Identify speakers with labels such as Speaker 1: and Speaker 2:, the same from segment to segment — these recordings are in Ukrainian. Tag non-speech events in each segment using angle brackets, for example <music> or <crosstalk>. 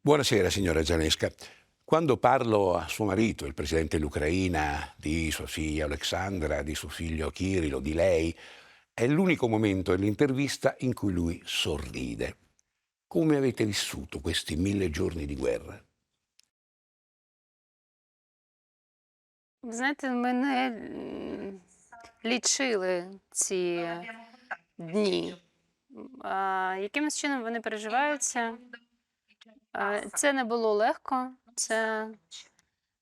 Speaker 1: Buonasera signora Zanesca. Quando parlo a suo marito, il presidente dell'Ucraina, di sua figlia Alexandra, di suo figlio Kirilo, di lei, è l'unico momento dell'intervista in cui lui sorride. Come avete vissuto questi mille giorni di guerra?
Speaker 2: Ви знаєте, ми не м, лічили ці дні. А, якимось чином вони переживаються. А, це не було легко, це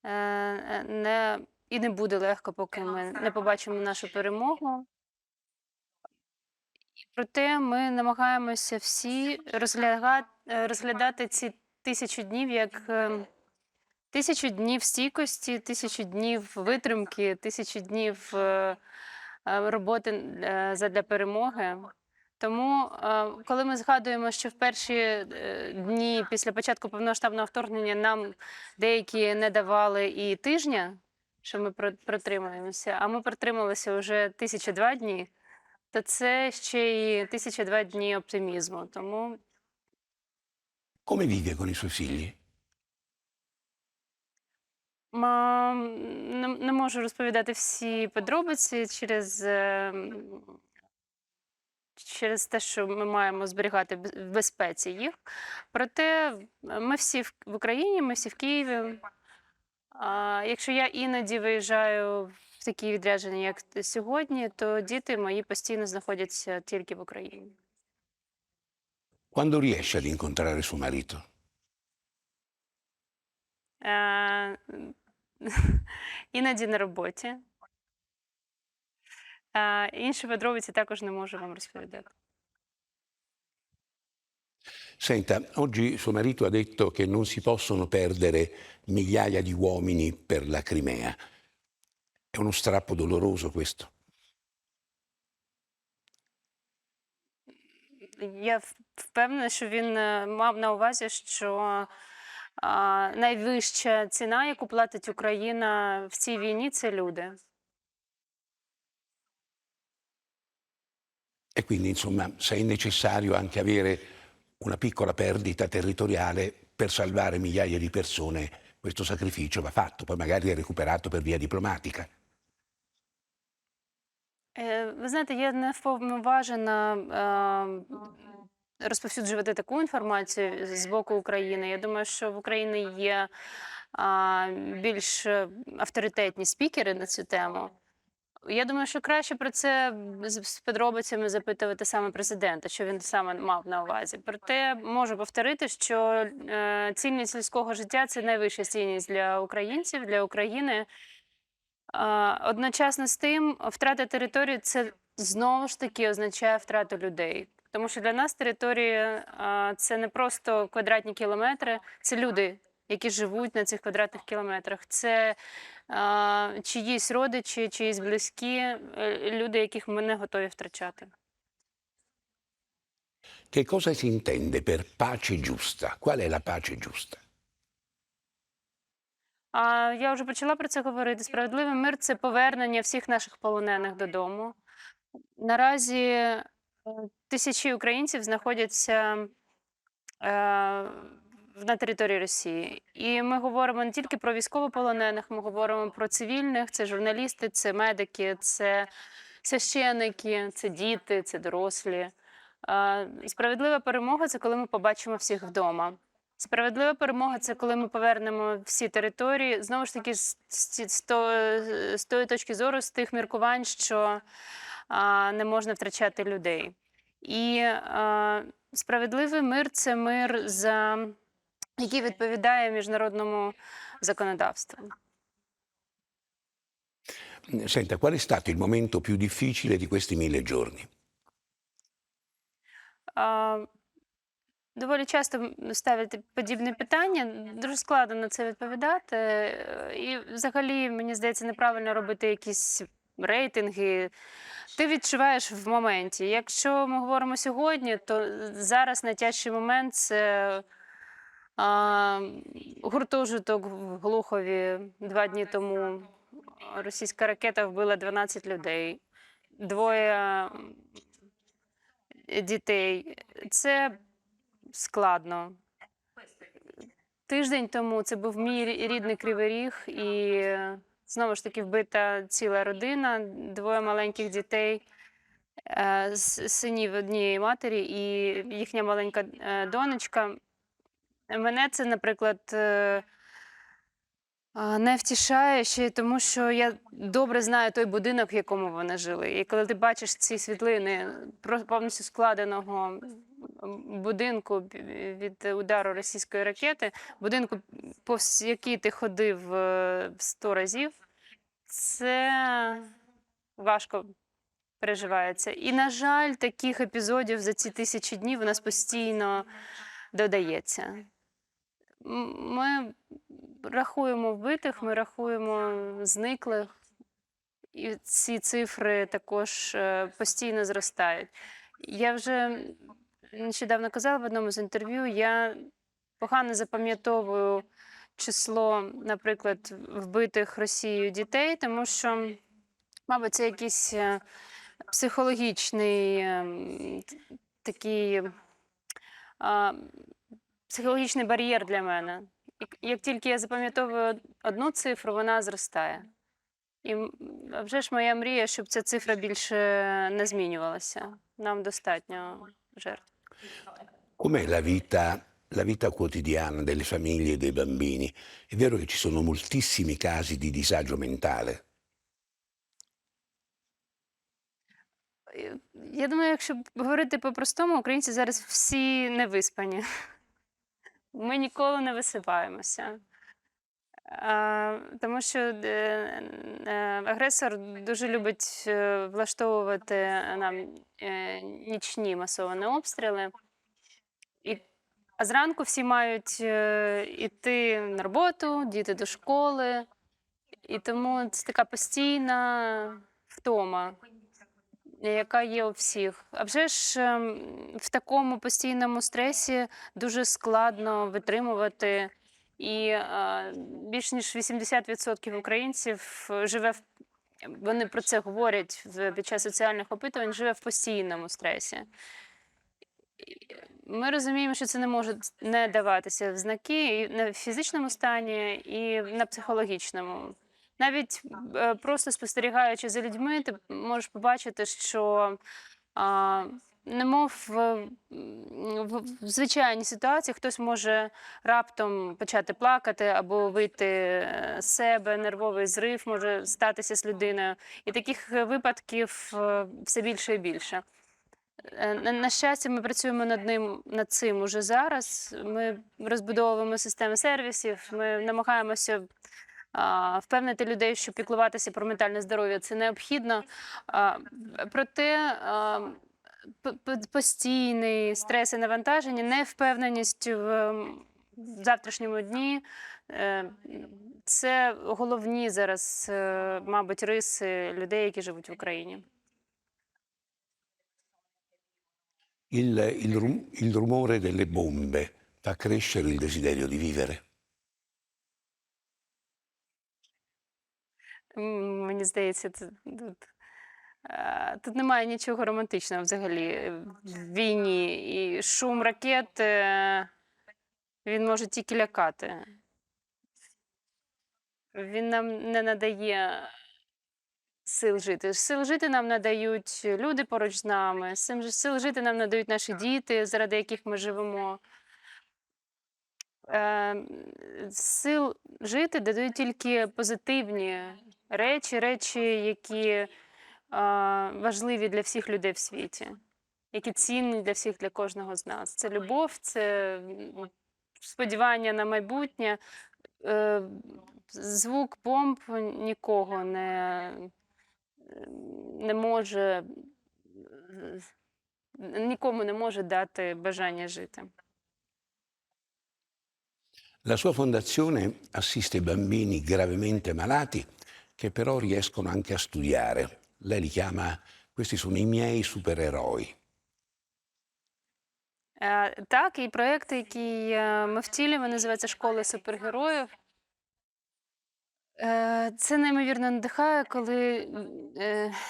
Speaker 2: е, е, не, і не буде легко, поки ми не побачимо нашу перемогу. Проте ми намагаємося всі розгляда- е, розглядати ці тисячу днів як е, тисячу днів стійкості, тисячу днів витримки, тисячу днів е, е, роботи е, задля перемоги. Тому, е, коли ми згадуємо, що в перші е, дні після початку повномасштабного вторгнення нам деякі не давали і тижня, що ми про- протримаємося, а ми протрималися вже 1002 дні, то це ще й 1002 дні оптимізму. Тому
Speaker 1: Come vive con i suoi figli?
Speaker 2: Не, не можу розповідати всі подробиці через, е, м, через те, що ми маємо зберігати в безпеці їх. Проте ми всі в, в Україні, ми всі в Києві. А якщо я іноді виїжджаю в такі відрядження, як сьогодні, то діти мої постійно знаходяться тільки в Україні.
Speaker 1: Quando riesce ad incontrare suo marito?
Speaker 2: Е, <laughs> іноді на роботі. Інші подробиці також не можу вам розповідати.
Speaker 1: Senta, oggi suo marito ha detto che non si possono perdere migliaia di uomini per la Crimea. È uno strappo doloroso questo.
Speaker 2: Я впевнена, що він е, мав на увазі, що найвища ціна, яку платить Україна в цій війні, це люди.
Speaker 1: E quindi, insomma, se è necessario anche avere una piccola perdita territoriale per salvare migliaia di persone, questo sacrificio va fatto, poi magari è recuperato per via diplomatica.
Speaker 2: Е, Ви знаєте, я не вповноважена е, розповсюджувати таку інформацію з боку України. Я думаю, що в Україні є а, більш е, авторитетні спікери на цю тему. Я думаю, що краще про це з подробицями запитувати саме президента, що він саме мав на увазі. Проте можу повторити, що е, цінність людського життя це найвища цінність для українців, для України. Одночасно з тим, втрата території це знову ж таки означає втрату людей. Тому що для нас територія це не просто квадратні кілометри, це люди, які живуть на цих квадратних кілометрах. Це чиїсь родичі, чиїсь близькі, е, люди, яких ми не готові втрачати.
Speaker 1: Che cosa si intende per pace giusta? Qual è la pace giusta?
Speaker 2: А я вже почала про це говорити. Справедливий мир це повернення всіх наших полонених додому. Наразі е, тисячі українців знаходяться е, на території Росії. І ми говоримо не тільки про військовополонених, ми говоримо про цивільних, це журналісти, це медики, це священники, це діти, це дорослі. Справедлива перемога це коли ми побачимо всіх вдома. Справедлива перемога це коли ми повернемо всі території. Знову ж таки, з, тої точки зору, з тих міркувань, що не можна втрачати людей. І справедливий мир це мир, за, який відповідає міжнародному законодавству.
Speaker 1: Senta, qual è stato il momento più difficile di questi mille giorni?
Speaker 2: А, Доволі часто ставлять подібне питання. Дуже складно на це відповідати. Е, І взагалі, мені здається, неправильно робити якісь рейтинги. Ти відчуваєш в моменті. Якщо ми говоримо сьогодні, то зараз найтяжчий момент це гуртожиток в Глухові два дні тому. Російська ракета вбила 12 людей, двоє дітей. Це складно. тиждень тому це був мій рідний Кривий Ріг, і знову ж таки вбита ціла родина, двоє маленьких дітей, е, синів однієї матері і їхня маленька е, донечка. Мене це, наприклад, е, не втішає ще тому, що я добре знаю той будинок, в якому вони жили. І коли ти бачиш ці світлини повністю складеного будинку від удару російської ракети, будинку, повз який ти ходив е, сто разів, це важко переживається. І, на жаль, таких епізодів за ці тисячі днів у нас постійно додається. Ми рахуємо вбитих, ми рахуємо зниклих, і ці цифри також е, постійно зростають. Я вже нещодавно казала в одному з інтерв'ю, я погано запам'ятовую число, наприклад, вбитих Росією дітей, тому що, мабуть, це якийсь е, психологічний ем, такий психологічний бар'єр для мене. Як- тільки я запам'ятовую одну цифру, вона зростає. І вже ж моя мрія, щоб ця цифра більше не змінювалася. Нам достатньо жертв.
Speaker 1: Com'è la vita, la vita quotidiana delle famiglie e dei bambini? È vero che ci sono moltissimi casi di disagio mentale.
Speaker 2: Е, Я думаю, якщо говорити по-простому, українці зараз всі не виспані. Ми ніколи не висипаємося. Тому що е, е, агресор дуже любить е, влаштовувати нам нічні масовані обстріли. І, а зранку всі мають іти на роботу, діти до школи. І тому це така постійна втома яка є у всіх. А вже ж ем, в такому постійному стресі дуже складно витримувати. І е, більш ніж 80% українців живе в вони про це говорять під час соціальних опитувань, живе в постійному стресі. Ми розуміємо, що це не може не даватися в знаки і на фізичному стані, і на психологічному. Навіть е, просто спостерігаючи за людьми, ти можеш побачити, що а, немов в, в, в звичайній ситуації хтось може раптом почати плакати або вийти з себе, нервовий зрив може статися з людиною. І таких е, випадків е, все більше і більше. На, на щастя, ми працюємо над ним над цим уже зараз. Ми розбудовуємо системи сервісів. Ми намагаємося впевнити людей, що піклуватися про ментальне здоров'я це необхідно. Проте постійний стрес і навантаження, невпевненість в завтрашньому дні. е, Це головні зараз, е, мабуть, риси людей, які живуть в Україні.
Speaker 1: Il, il rum- il rumore delle bombe fa crescere il desiderio di vivere.
Speaker 2: Мені здається, тут, е, тут немає нічого романтичного взагалі в війні. І шум ракет е, він може тільки лякати. Він нам не надає сил жити. Сил жити нам надають люди поруч з нами. Сил жити нам надають наші діти, заради яких ми живемо. Е, Сил жити додають тільки позитивні речі, речі, які важливі для всіх людей в світі, які цінні для всіх, для кожного з нас. Це любов, це сподівання на майбутнє. Е, Звук бомб нікого не, не може, нікому не може дати бажання жити.
Speaker 1: La sua fondazione assiste bambini gravemente malati che però riescono anche a studiare. Lei li chiama, questi sono i miei supereroi.
Speaker 2: Е, Так, і проєкт, який е, ми втілюємо, називається Школа супергероїв. Е, Це неймовірно надихає, коли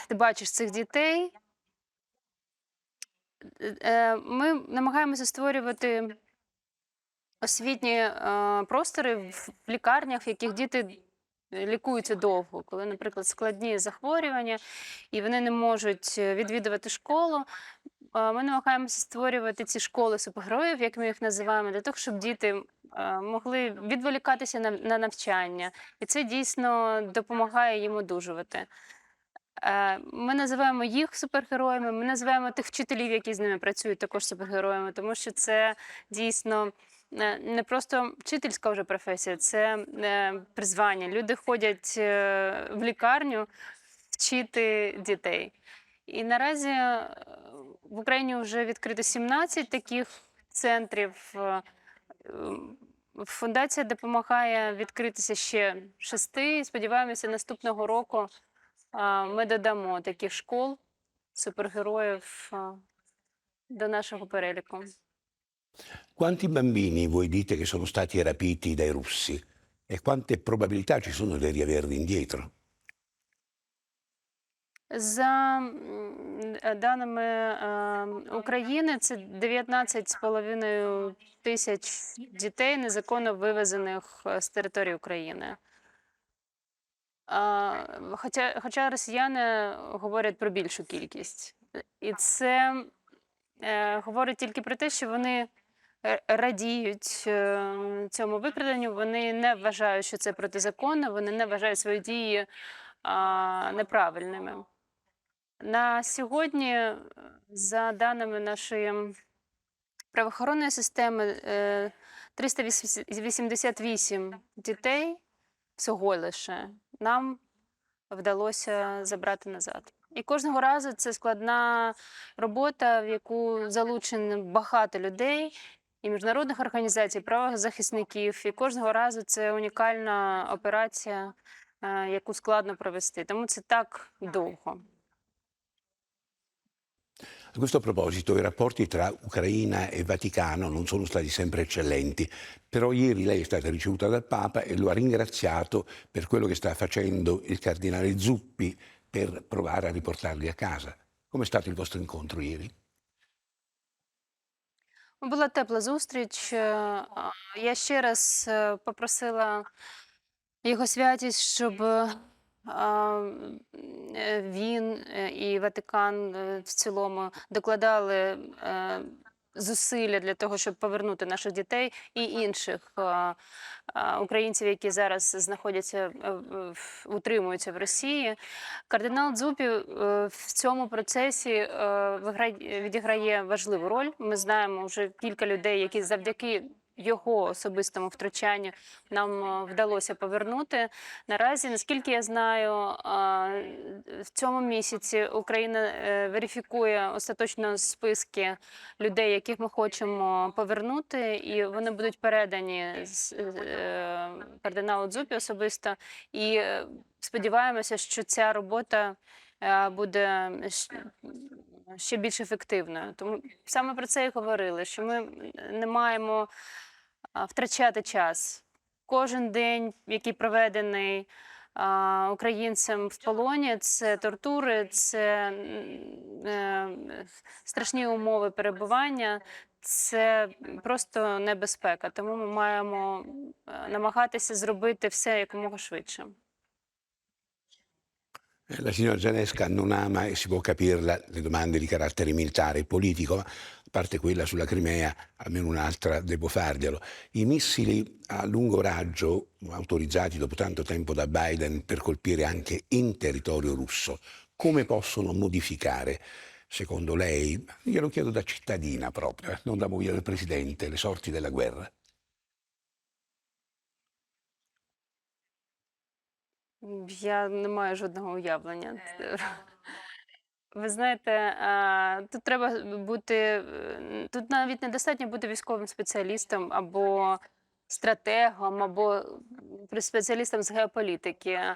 Speaker 2: ти бачиш цих дітей. Ми намагаємося створювати освітні е, простори в лікарнях, в яких діти е, лікуються довго, коли, наприклад, складні захворювання, і вони не можуть е, відвідувати школу. е, Ми намагаємося створювати ці школи супергероїв, як ми їх називаємо, для того, щоб діти могли відволікатися на, на навчання, і це дійсно допомагає їм одужувати. Ми називаємо їх супергероями, ми називаємо тих вчителів, які з ними працюють, також супергероями, тому що це дійсно не просто вчительська вже професія, це е, призвання. Люди ходять е, в лікарню вчити дітей. І наразі е, в Україні вже відкрито 17 таких центрів. Е, Фундація допомагає відкритися ще шести. Сподіваємося, наступного року ми додамо таких школ, супергероїв до нашого переліку.
Speaker 1: Quanti bambini voi dite che sono stati rapiti dai russi e quante probabilità ci sono di riaverli indietro?
Speaker 2: За даними е, України, це 19,5 тисяч дітей незаконно вивезених е, з території України. Хоча, хоча росіяни говорять про більшу кількість. І це е, говорить тільки про те, що вони радіють е, цьому викраденню. Вони не вважають, що це протизаконно, вони не вважають свої дії неправильними. На сьогодні, е, за даними нашої правоохоронної системи, е, 388 дітей всього лише нам вдалося забрати назад. І кожного разу це складна робота, в яку залучено багато людей і міжнародних організацій, правозахисників. І кожного разу це унікальна операція, е, яку складно провести. Тому це так довго.
Speaker 1: A questo proposito, i rapporti tra Ucraina e Vaticano non sono stati sempre eccellenti, però ieri lei è stata ricevuta dal Papa e lo ha ringraziato per quello che sta facendo il cardinale Zuppi per provare a riportarli a casa. Com'è stato il vostro incontro ieri?
Speaker 2: Була тепла зустріч. Е, Я ще раз е, попросила його святість, щоб е, він і Ватикан в цілому докладали зусилля для того, щоб повернути наших дітей і інших а, а, українців, які зараз знаходяться е, утримуються в Росії. Кардинал Дзупі е, в цьому процесі е, відіграє важливу роль. Ми знаємо вже кілька людей, які завдяки його особистому втручанню нам е, вдалося повернути. Наразі, наскільки я знаю, в цьому місяці Україна е, верифікує остаточно списки людей, яких ми хочемо повернути, і вони будуть передані з- е, кардиналу Дзупі особисто. І е, сподіваємося, що ця робота е, буде ще більш ефективною. Тому саме про це і говорили, що ми не маємо втрачати час. Кожен день, який проведений українцем в полоні, це тортури, це е, страшні умови перебування. Це просто небезпека, тому ми маємо е, намагатися зробити все якомога швидше.
Speaker 1: Eh, La signora Zanesca non ama, e si può capirla, le domande di carattere militare e politico, ma a parte quella sulla Crimea, almeno un'altra devo farglielo. I missili a lungo raggio, autorizzati dopo tanto tempo da Biden per colpire anche in territorio russo, come possono modificare, secondo lei, glielo chiedo da cittadina proprio, eh, non da moglie del Presidente, le sorti della guerra?
Speaker 2: Я не маю жодного уявлення. Ви знаєте, тут треба бути, е, тут навіть недостатньо бути військовим спеціалістом або стратегом, або спеціалістом з геополітики. Е,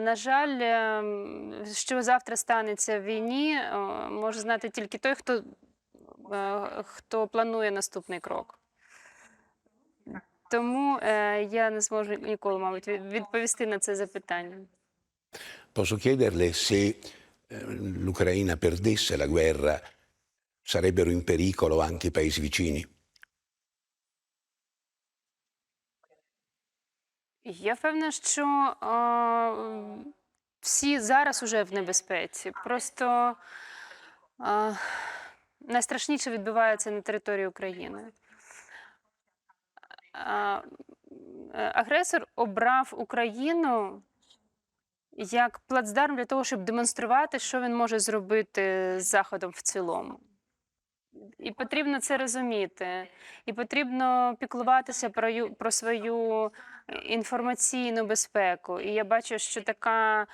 Speaker 2: На жаль, ем, що завтра станеться в війні, е, може знати тільки той, хто, е, хто планує наступний крок. Тому eh, я не зможу ніколи, мабуть, відповісти на це запитання.
Speaker 1: Posso chiederle se е, l'Ucraina perdesse la guerra, sarebbero in pericolo anche i paesi vicini?
Speaker 2: Я певна, що о, всі зараз уже в небезпеці. Просто о, найстрашніше відбувається на території України. Е, агресор обрав Україну як плацдарм для того, щоб демонструвати, що він може зробити з Заходом в цілому. І потрібно це розуміти. І потрібно піклуватися про, про свою інформаційну безпеку. І я бачу, що така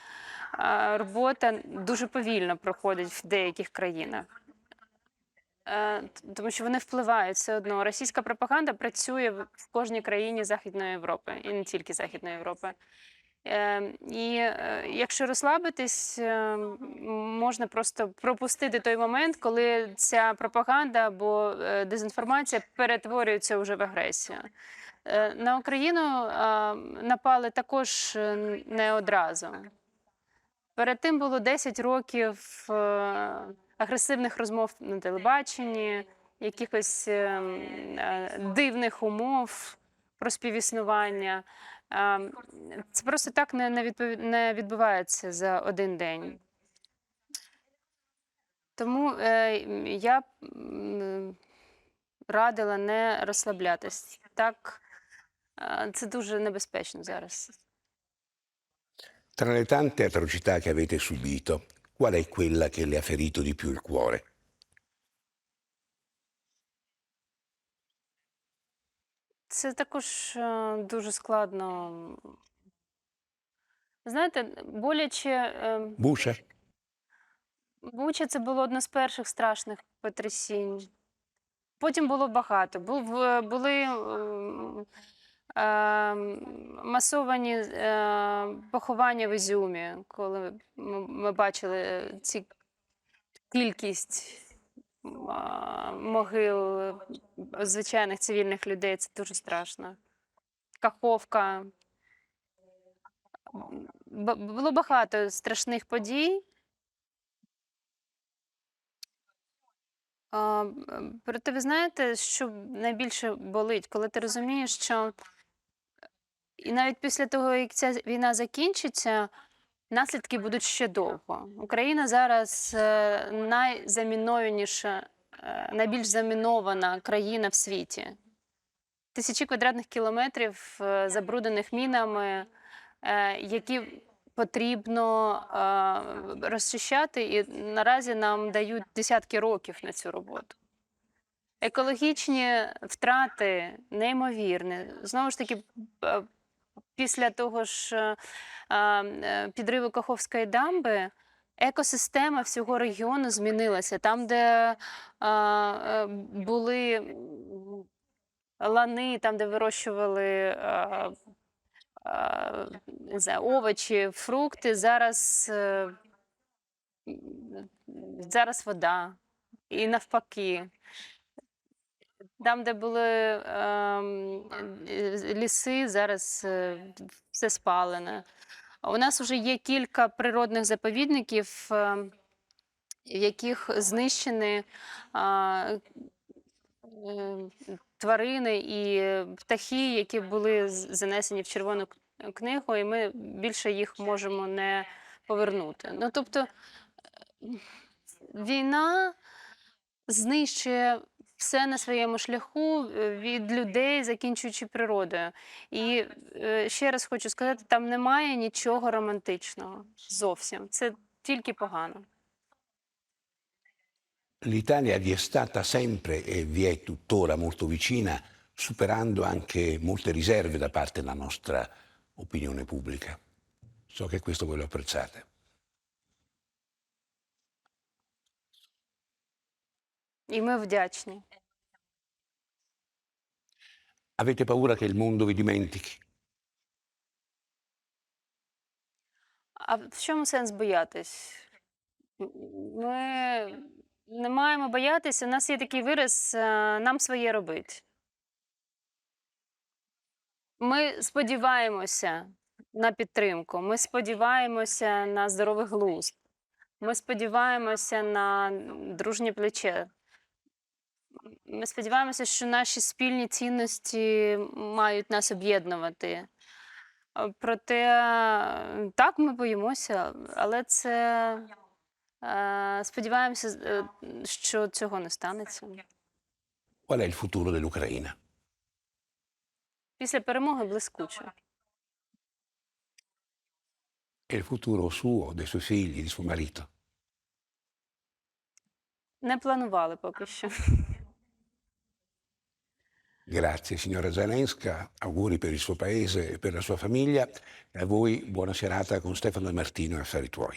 Speaker 2: робота дуже повільно проходить в деяких країнах. Е, Тому що вони впливають все одно. Російська пропаганда працює в кожній країні Західної Європи, і не тільки Західної Європи. Е, І е, якщо розслабитись, е, можна просто пропустити той момент, коли ця пропаганда або дезінформація перетворюється вже в агресію. На Україну напали також не одразу. Перед тим було 10 років агресивних розмов на телебаченні, якихось е, е, дивних умов про співіснування. А, Це просто так не відбувається за один день. Тому е, я радила не розслаблятись. Так, е, це дуже небезпечно зараз.
Speaker 1: Tra le tante atrocità che avete subito, qual è quella che le ha ferito di più il cuore?
Speaker 2: Це також е, дуже складно. Знаєте, боляче. е? Буча це було одне з перших страшних потрясінь. Потім було багато. Був, е, були ем, масовані е, поховання в Ізюмі, коли ми, бачили ці кількість могил звичайних цивільних людей. Це дуже страшно. Каховка. Було багато страшних подій. Проте ви знаєте, що найбільше болить, коли ти розумієш, що і навіть після того, як ця війна закінчиться, наслідки будуть ще довго. Україна зараз е, найзамінованіша, е, найбільш замінована країна в світі. Тисячі квадратних кілометрів е, забруднених мінами, які потрібно розчищати, і наразі нам дають десятки років на цю роботу. Екологічні втрати неймовірні. Знову ж таки, після того ж е, е, підриву Каховської дамби. Екосистема всього регіону змінилася. Там, де а, е, були лани, там, де вирощували а, а, не овочі, фрукти, зараз, е, зараз вода. І навпаки. Там, де були ем, е, ліси, зараз е, все спалене. У нас вже є кілька природних заповідників, е, в яких знищені е, тварини і птахи, які були занесені в Червону книгу, і ми більше їх можемо не повернути. Ну, тобто, війна знищує все на своєму шляху е, від людей, закінчуючи природою. І е, ще раз хочу сказати: там немає нічого романтичного зовсім. Це тільки погано.
Speaker 1: L'Italia vi è stata sempre e vi è tuttora molto vicina, superando anche molte riserve da parte della nostra opinione pubblica. So che questo voi lo apprezzate.
Speaker 2: І ми вдячні.
Speaker 1: Avete paura che il mondo vi dimentichi?
Speaker 2: А в чому сенс боятись? Ми не маємо боятися. У нас є такий вираз е, нам своє робить. Ми сподіваємося на підтримку, ми сподіваємося на здоровий глузд, ми сподіваємося на дружнє плече. Ми сподіваємося, що наші спільні цінності мають нас об'єднувати. Проте е, так, ми боїмося, але це е, сподіваємося, е, що цього не станеться.
Speaker 1: Qual è il futuro dell'Ucraina?
Speaker 2: Після перемоги блискуче.
Speaker 1: E il futuro suo, dei suoi figli, di suo marito?
Speaker 2: Не планували поки що.
Speaker 1: Grazie signora Zelenska, auguri per il suo paese e per la sua famiglia e a voi buona serata con Stefano e Martino e affari tuoi.